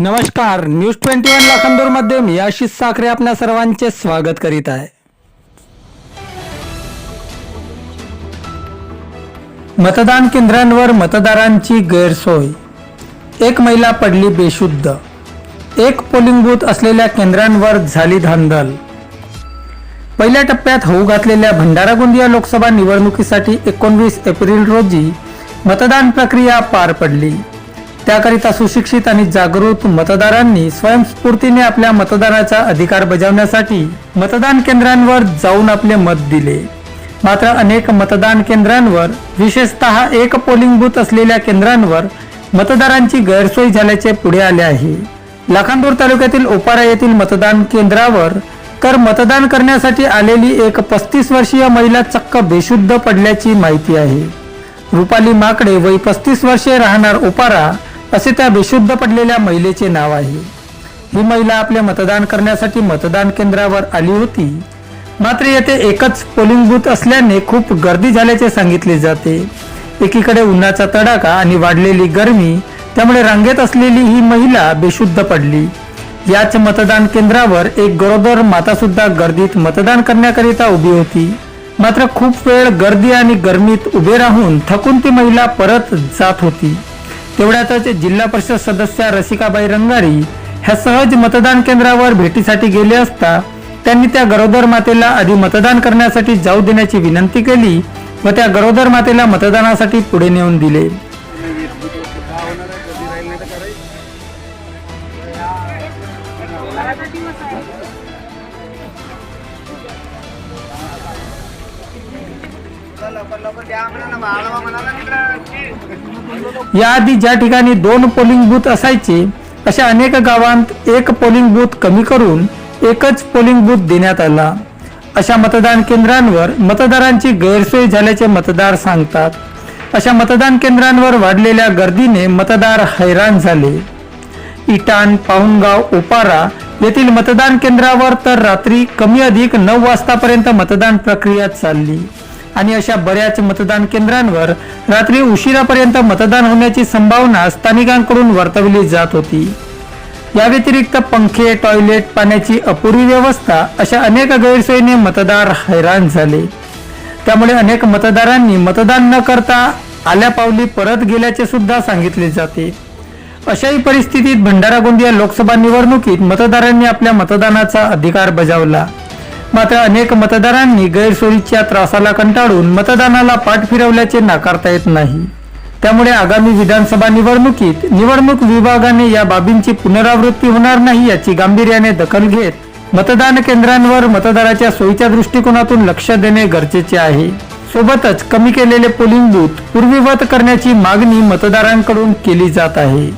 नमस्कार news twenty one लाखांदूरमध्ये मी आशिष साखरे आपल्या सर्वांचे स्वागत करीत आहे. मतदान केंद्रांवर मतदारांची गैरसोय. एक महिला पडली बेशुद्ध. एक पोलिंग बूथ असलेल्या केंद्रांवर झाली धांदल. पहिल्या टप्प्यात होऊ घातलेल्या भंडारा गोंदिया लोकसभा निवडणुकीसाठी एकोणवीस एप्रिल रोजी मतदान प्रक्रिया पार पडली. त्याकरिता सुशिक्षित आणि जागृत मतदारांनी स्वयंस्फूर्तीने आपल्या मतदानाचा अधिकार बजावण्यासाठी मतदान केंद्रांवर जाऊन आपले मत दिले. मात्र अनेक मतदान केंद्रांवर विशेषतः एक पोलिंग बूथ असलेल्या केंद्रांवर मतदारांची गैरसोय झाल्याचे पुढे आले आहे. लाखांदूर तालुक्यातील ओपारा येथील मतदान केंद्रावर तर मतदान करण्यासाठी आलेली एक पस्तीस वर्षीय महिला चक्क बेशुद्ध पडल्याची माहिती आहे. रुपाली माकडे वय पस्तीस वर्षे राहणार ओपारा असे त्या बेशुद्ध पडलेल्या महिलेचे नाव आहे. ही महिला आपले मतदान करण्यासाठी मतदान केंद्रावर आली होती. मात्र येथे एकच पोलिंग बूथ असल्याने खूप गर्दी झाल्याचे सांगितले जाते. एकीकडे उन्हाचा तडाखा आणि वाढलेली गरमी त्यामुळे रांगेत असलेली ही महिला बेशुद्ध पडली. याच मतदान केंद्रावर एक गरोदर माता सुद्धा गर्दीत मतदान करण्याकरिता उभी होती. मात्र खूप वेळ गर्दी आणि गर्मीत उभे राहून थकून ती महिला परत जात होती. तेवढ्यातच जिल्हा परिषद सदस्या रसिकाबाई रंगारी ह्या सहज मतदान केंद्रावर भेटीसाठी गेले असता त्यांनी त्या गरोदर मातेला आधी मतदान करण्यासाठी जाऊ देण्याची विनंती केली व त्या गरोदर मातेला मतदानासाठी पुढे नेऊन दिले. याआधी ज्या ठिकाणी दोन पोलिंग बूथ असायचे अशा अनेक गावांत एक पोलिंग बूथ कमी करून एकच पोलिंग बूथ देण्यात आला. अशा मतदान केंद्रांवर मतदारांची गैरसोय झाल्याचे मतदार सांगतात. अशा मतदान केंद्रांवर वाढलेल्या गर्दीने मतदार हैराण झाले. इटान पाहुणगाव ओपारा येथील मतदान केंद्रावर तर रात्री कमी अधिक नऊ वाजतापर्यंत मतदान प्रक्रिया चालली. आणि अशा बऱ्याच मतदान केंद्रांवर रात्री उशिरापर्यंत मतदान होण्याची संभावना स्थानिकांकडून वर्तवली जात होती. या व्यतिरिक्त पंखे टॉयलेट पाण्याची अपुरी व्यवस्था अशा अनेक गैरसोयीने मतदार हैराण झाले. त्यामुळे अनेक मतदारांनी मतदान न करता आल्या पावली परत गेल्याचे सुद्धा सांगितले जाते. अशाही परिस्थितीत भंडारा गोंदिया लोकसभा निवडणुकीत मतदारांनी आपल्या मतदानाचा अधिकार बजावला. मात्र अनेक मतदारांनी गैरसोयीच्या त्रासाला कंटाळून मतदानाला पाठ फिरवल्याचे नाकारता येत नाही. त्यामुळे आगामी विधानसभा निवडणुकीत निवडणूक विभागाने या बाबींची पुनरावृत्ती होणार नाही याची गांभीर्याने दखल घेत मतदान केंद्रांवर मतदाराच्या सोयीच्या दृष्टिकोनातून लक्ष देणे गरजेचे आहे. सोबतच कमी केलेले पोलिंग बूथ पूर्वीवत करण्याची मागणी मतदारांकडून केली जात आहे.